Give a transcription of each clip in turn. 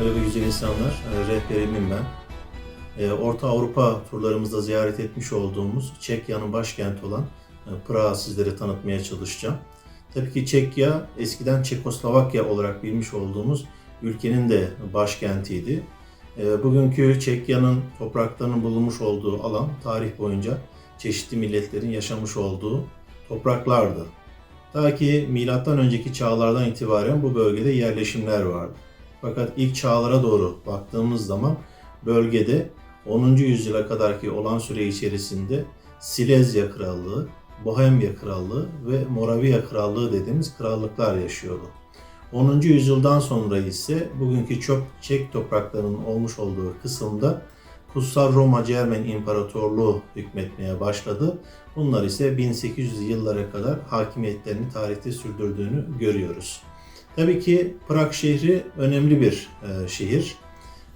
Merhaba güzel insanlar, E, rehberimim ben. E, Orta Avrupa turlarımızda ziyaret etmiş olduğumuz Çekya'nın başkenti olan e, Prag'ı sizlere tanıtmaya çalışacağım. Tabii ki Çekya eskiden Çekoslovakya olarak bilmiş olduğumuz ülkenin de başkentiydi. E, Bugünkü Çekya'nın topraklarının bulunmuş olduğu alan tarih boyunca çeşitli milletlerin yaşamış olduğu topraklardı. Ta ki milattan önceki çağlardan itibaren bu bölgede yerleşimler vardı. Fakat ilk çağlara doğru baktığımız zaman bölgede 10. yüzyıla kadarki olan süre içerisinde Silezya Krallığı, Bohemya Krallığı ve Moravia Krallığı dediğimiz krallıklar yaşıyordu. 10. yüzyıldan sonra ise bugünkü çok Çek topraklarının olmuş olduğu kısımda Kutsal Roma Cermen İmparatorluğu hükmetmeye başladı. Bunlar ise 1800 yıllara kadar hakimiyetlerini tarihte sürdürdüğünü görüyoruz. Tabii ki Prag şehri önemli bir e, şehir.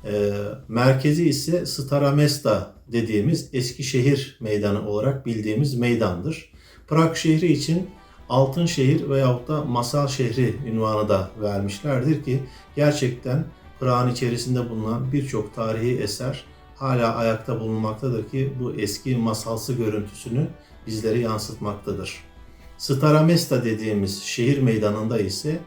E, merkezi ise Stara Mesta dediğimiz eski şehir meydanı olarak bildiğimiz meydandır. Prag şehri için altın şehir veyahut da masal şehri ünvanı da vermişlerdir ki gerçekten Prag'ın içerisinde bulunan birçok tarihi eser hala ayakta bulunmaktadır ki bu eski masalsı görüntüsünü bizlere yansıtmaktadır. Stara Mesta dediğimiz şehir meydanında ise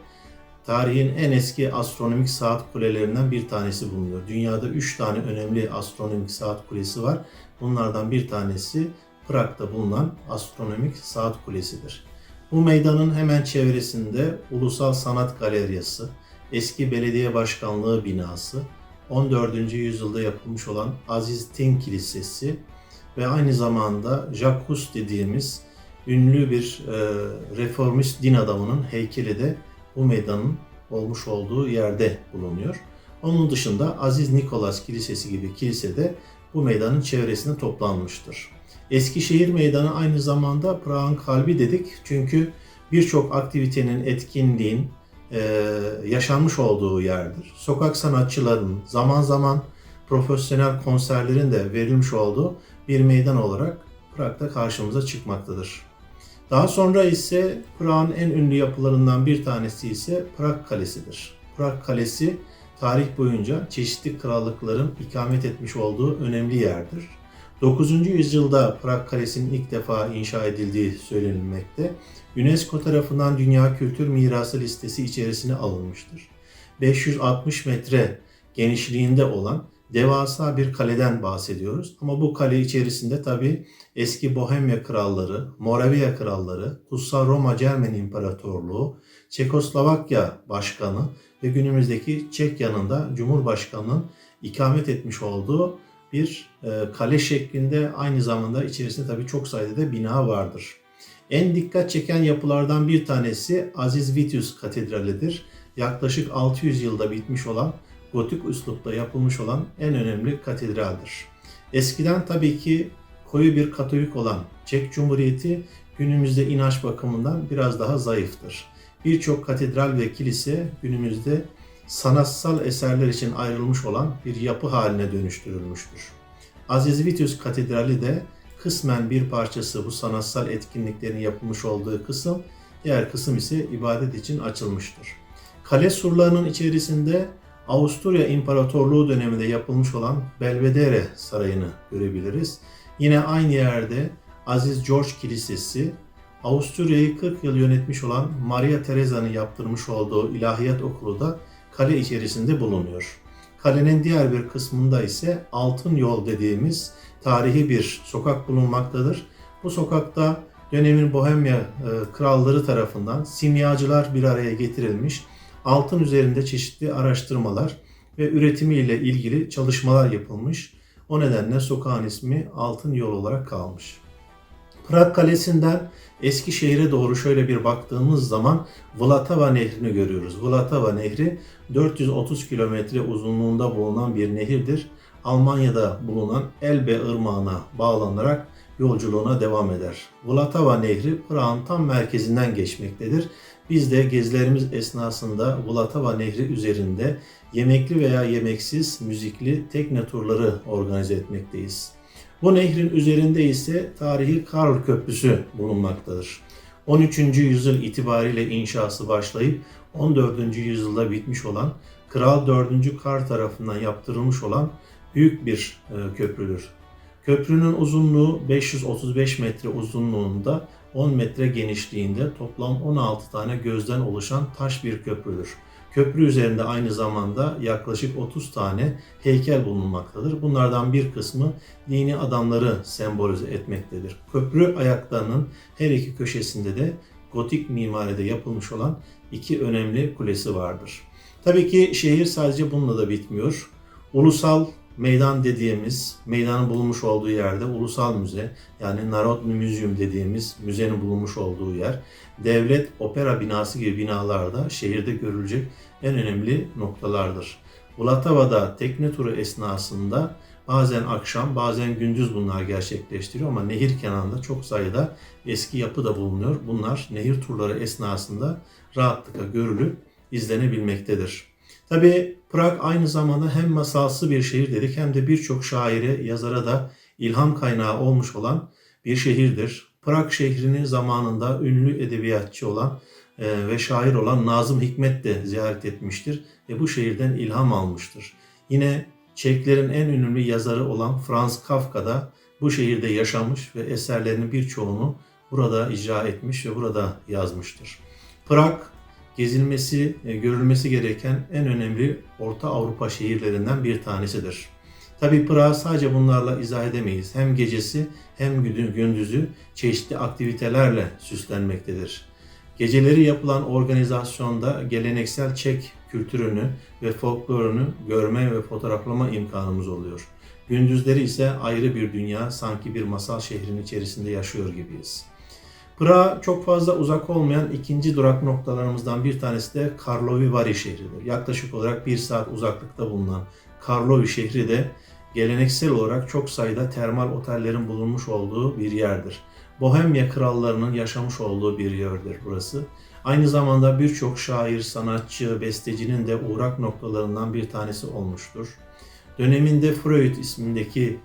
tarihin en eski astronomik saat kulelerinden bir tanesi bulunuyor. Dünyada 3 tane önemli astronomik saat kulesi var. Bunlardan bir tanesi Prag'da bulunan astronomik saat kulesidir. Bu meydanın hemen çevresinde Ulusal Sanat Galeryası, eski belediye başkanlığı binası, 14. yüzyılda yapılmış olan Aziz Tin Kilisesi ve aynı zamanda Jacques dediğimiz ünlü bir e, reformist din adamının heykeli de bu meydanın olmuş olduğu yerde bulunuyor. Onun dışında Aziz Nikolas Kilisesi gibi kilise de bu meydanın çevresinde toplanmıştır. Eskişehir Meydanı aynı zamanda Prag'ın kalbi dedik çünkü birçok aktivitenin, etkinliğin e, yaşanmış olduğu yerdir. Sokak sanatçılarının zaman zaman profesyonel konserlerin de verilmiş olduğu bir meydan olarak Prag'da karşımıza çıkmaktadır. Daha sonra ise Prag'ın en ünlü yapılarından bir tanesi ise Prag Kalesi'dir. Prag Kalesi tarih boyunca çeşitli krallıkların ikamet etmiş olduğu önemli yerdir. 9. yüzyılda Prag Kalesi'nin ilk defa inşa edildiği söylenilmekte. UNESCO tarafından Dünya Kültür Mirası listesi içerisine alınmıştır. 560 metre genişliğinde olan devasa bir kaleden bahsediyoruz. Ama bu kale içerisinde tabi eski Bohemya kralları, Moravia kralları, Kutsal Roma Cermen İmparatorluğu, Çekoslovakya Başkanı ve günümüzdeki Çekya'nın da Cumhurbaşkanı'nın ikamet etmiş olduğu bir e, kale şeklinde aynı zamanda içerisinde tabi çok sayıda da bina vardır. En dikkat çeken yapılardan bir tanesi Aziz Vitius Katedrali'dir. Yaklaşık 600 yılda bitmiş olan gotik üslupta yapılmış olan en önemli katedraldir. Eskiden tabii ki koyu bir katolik olan Çek Cumhuriyeti günümüzde inanç bakımından biraz daha zayıftır. Birçok katedral ve kilise günümüzde sanatsal eserler için ayrılmış olan bir yapı haline dönüştürülmüştür. Aziz Vitius Katedrali de kısmen bir parçası bu sanatsal etkinliklerin yapılmış olduğu kısım, diğer kısım ise ibadet için açılmıştır. Kale surlarının içerisinde Avusturya İmparatorluğu döneminde yapılmış olan Belvedere Sarayı'nı görebiliriz. Yine aynı yerde Aziz George Kilisesi, Avusturya'yı 40 yıl yönetmiş olan Maria Teresa'nın yaptırmış olduğu ilahiyat okulu da kale içerisinde bulunuyor. Kalenin diğer bir kısmında ise Altın Yol dediğimiz tarihi bir sokak bulunmaktadır. Bu sokakta dönemin Bohemya e, kralları tarafından simyacılar bir araya getirilmiş, altın üzerinde çeşitli araştırmalar ve üretimiyle ilgili çalışmalar yapılmış. O nedenle sokağın ismi Altın Yol olarak kalmış. Prag Kalesi'nden Eskişehir'e doğru şöyle bir baktığımız zaman Vlatava Nehri'ni görüyoruz. Vlatava Nehri 430 kilometre uzunluğunda bulunan bir nehirdir. Almanya'da bulunan Elbe Irmağı'na bağlanarak yolculuğuna devam eder. Vlatava Nehri Prag'ın tam merkezinden geçmektedir. Biz de gezilerimiz esnasında Vlatava Nehri üzerinde yemekli veya yemeksiz müzikli tekne turları organize etmekteyiz. Bu nehrin üzerinde ise tarihi Karl Köprüsü bulunmaktadır. 13. yüzyıl itibariyle inşası başlayıp 14. yüzyılda bitmiş olan Kral 4. Kar tarafından yaptırılmış olan büyük bir e, köprüdür. Köprünün uzunluğu 535 metre uzunluğunda 10 metre genişliğinde toplam 16 tane gözden oluşan taş bir köprüdür. Köprü üzerinde aynı zamanda yaklaşık 30 tane heykel bulunmaktadır. Bunlardan bir kısmı dini adamları sembolize etmektedir. Köprü ayaklarının her iki köşesinde de gotik mimaride yapılmış olan iki önemli kulesi vardır. Tabii ki şehir sadece bununla da bitmiyor. Ulusal meydan dediğimiz, meydanın bulunmuş olduğu yerde ulusal müze, yani Narod Museum dediğimiz müzenin bulunmuş olduğu yer, devlet opera binası gibi binalar da şehirde görülecek en önemli noktalardır. Bulatava'da tekne turu esnasında bazen akşam bazen gündüz bunlar gerçekleştiriyor ama nehir kenarında çok sayıda eski yapı da bulunuyor. Bunlar nehir turları esnasında rahatlıkla görülüp izlenebilmektedir. Tabi Prag aynı zamanda hem masalsı bir şehir dedik hem de birçok şaire, yazara da ilham kaynağı olmuş olan bir şehirdir. Prag şehrini zamanında ünlü edebiyatçı olan e, ve şair olan Nazım Hikmet de ziyaret etmiştir ve bu şehirden ilham almıştır. Yine Çeklerin en ünlü yazarı olan Franz Kafka da bu şehirde yaşamış ve eserlerinin birçoğunu burada icra etmiş ve burada yazmıştır. Prag gezilmesi, e, görülmesi gereken en önemli Orta Avrupa şehirlerinden bir tanesidir. Tabi Prag sadece bunlarla izah edemeyiz. Hem gecesi hem gündüzü çeşitli aktivitelerle süslenmektedir. Geceleri yapılan organizasyonda geleneksel Çek kültürünü ve folklorunu görme ve fotoğraflama imkanımız oluyor. Gündüzleri ise ayrı bir dünya, sanki bir masal şehrin içerisinde yaşıyor gibiyiz. Prag çok fazla uzak olmayan ikinci durak noktalarımızdan bir tanesi de Karlovy Vary şehridir. Yaklaşık olarak bir saat uzaklıkta bulunan Karlovy şehri de geleneksel olarak çok sayıda termal otellerin bulunmuş olduğu bir yerdir. Bohemya krallarının yaşamış olduğu bir yerdir burası. Aynı zamanda birçok şair, sanatçı, bestecinin de uğrak noktalarından bir tanesi olmuştur. Döneminde Freud ismindeki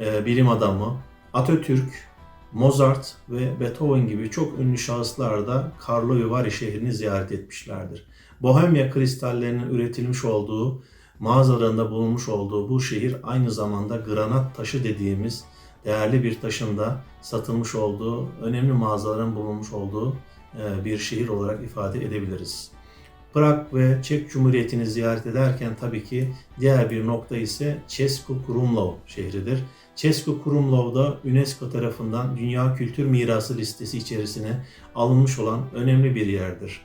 e, bilim adamı, Atatürk, Mozart ve Beethoven gibi çok ünlü şahıslar da Karlovy Vary şehrini ziyaret etmişlerdir. Bohemya kristallerinin üretilmiş olduğu, mağazalarında bulunmuş olduğu bu şehir aynı zamanda granat taşı dediğimiz değerli bir taşın da satılmış olduğu, önemli mağazaların bulunmuş olduğu e, bir şehir olarak ifade edebiliriz. Prag ve Çek Cumhuriyeti'ni ziyaret ederken tabii ki diğer bir nokta ise Česko Krumlov şehridir. Česko Krumlov da UNESCO tarafından Dünya Kültür Mirası listesi içerisine alınmış olan önemli bir yerdir.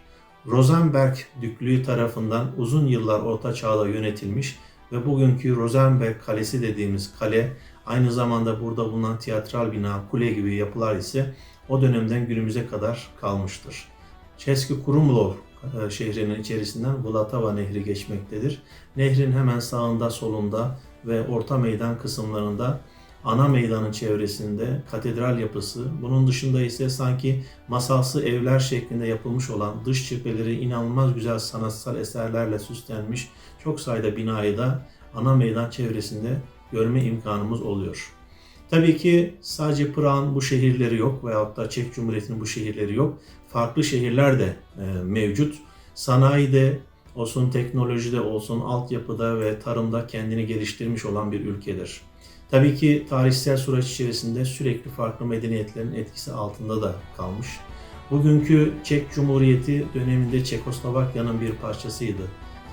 Rosenberg Düklüğü tarafından uzun yıllar Orta Çağ'da yönetilmiş ve bugünkü Rosenberg Kalesi dediğimiz kale aynı zamanda burada bulunan tiyatral bina, kule gibi yapılar ise o dönemden günümüze kadar kalmıştır. Česko Krumlov e, şehrinin içerisinden Vlatava Nehri geçmektedir. Nehrin hemen sağında solunda ve orta meydan kısımlarında ana meydanın çevresinde katedral yapısı, bunun dışında ise sanki masalsı evler şeklinde yapılmış olan dış cepheleri inanılmaz güzel sanatsal eserlerle süslenmiş çok sayıda binayı da ana meydan çevresinde görme imkanımız oluyor. Tabii ki sadece Prag'ın bu şehirleri yok veyahut da Çek Cumhuriyeti'nin bu şehirleri yok. Farklı şehirler de e, mevcut. Sanayide olsun, teknolojide olsun, altyapıda ve tarımda kendini geliştirmiş olan bir ülkedir. Tabii ki tarihsel süreç içerisinde sürekli farklı medeniyetlerin etkisi altında da kalmış. Bugünkü Çek Cumhuriyeti döneminde Çekoslovakya'nın bir parçasıydı.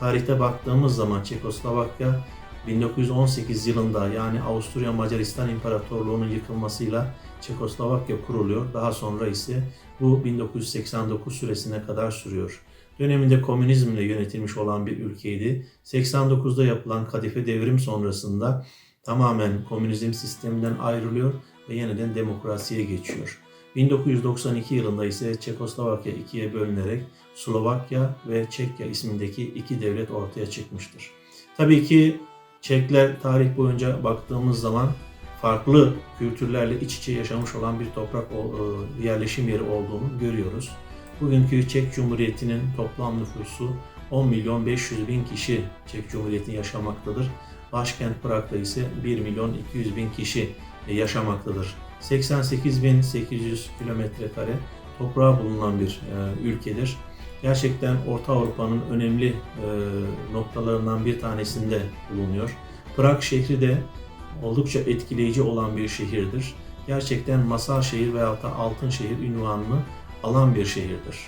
Tarihte baktığımız zaman Çekoslovakya 1918 yılında yani Avusturya Macaristan İmparatorluğu'nun yıkılmasıyla Çekoslovakya kuruluyor. Daha sonra ise bu 1989 süresine kadar sürüyor. Döneminde komünizmle yönetilmiş olan bir ülkeydi. 89'da yapılan kadife devrim sonrasında tamamen komünizm sisteminden ayrılıyor ve yeniden demokrasiye geçiyor. 1992 yılında ise Çekoslovakya ikiye bölünerek Slovakya ve Çekya ismindeki iki devlet ortaya çıkmıştır. Tabii ki Çekler tarih boyunca baktığımız zaman farklı kültürlerle iç içe yaşamış olan bir toprak e, yerleşim yeri olduğunu görüyoruz. Bugünkü Çek Cumhuriyeti'nin toplam nüfusu 10 milyon 500 bin kişi Çek Cumhuriyeti'nde yaşamaktadır. Başkent Prag'da ise 1 milyon 200 bin kişi yaşamaktadır. 88.800 kilometre kare toprağı bulunan bir e, ülkedir. gerçekten Orta Avrupa'nın önemli e, noktalarından bir tanesinde bulunuyor. Prag şehri de oldukça etkileyici olan bir şehirdir. Gerçekten masal şehir veyahut da altın şehir ünvanını alan bir şehirdir.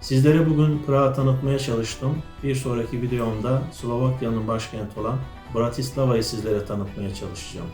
Sizlere bugün Prag'ı tanıtmaya çalıştım. Bir sonraki videomda Slovakya'nın başkenti olan Bratislava'yı sizlere tanıtmaya çalışacağım.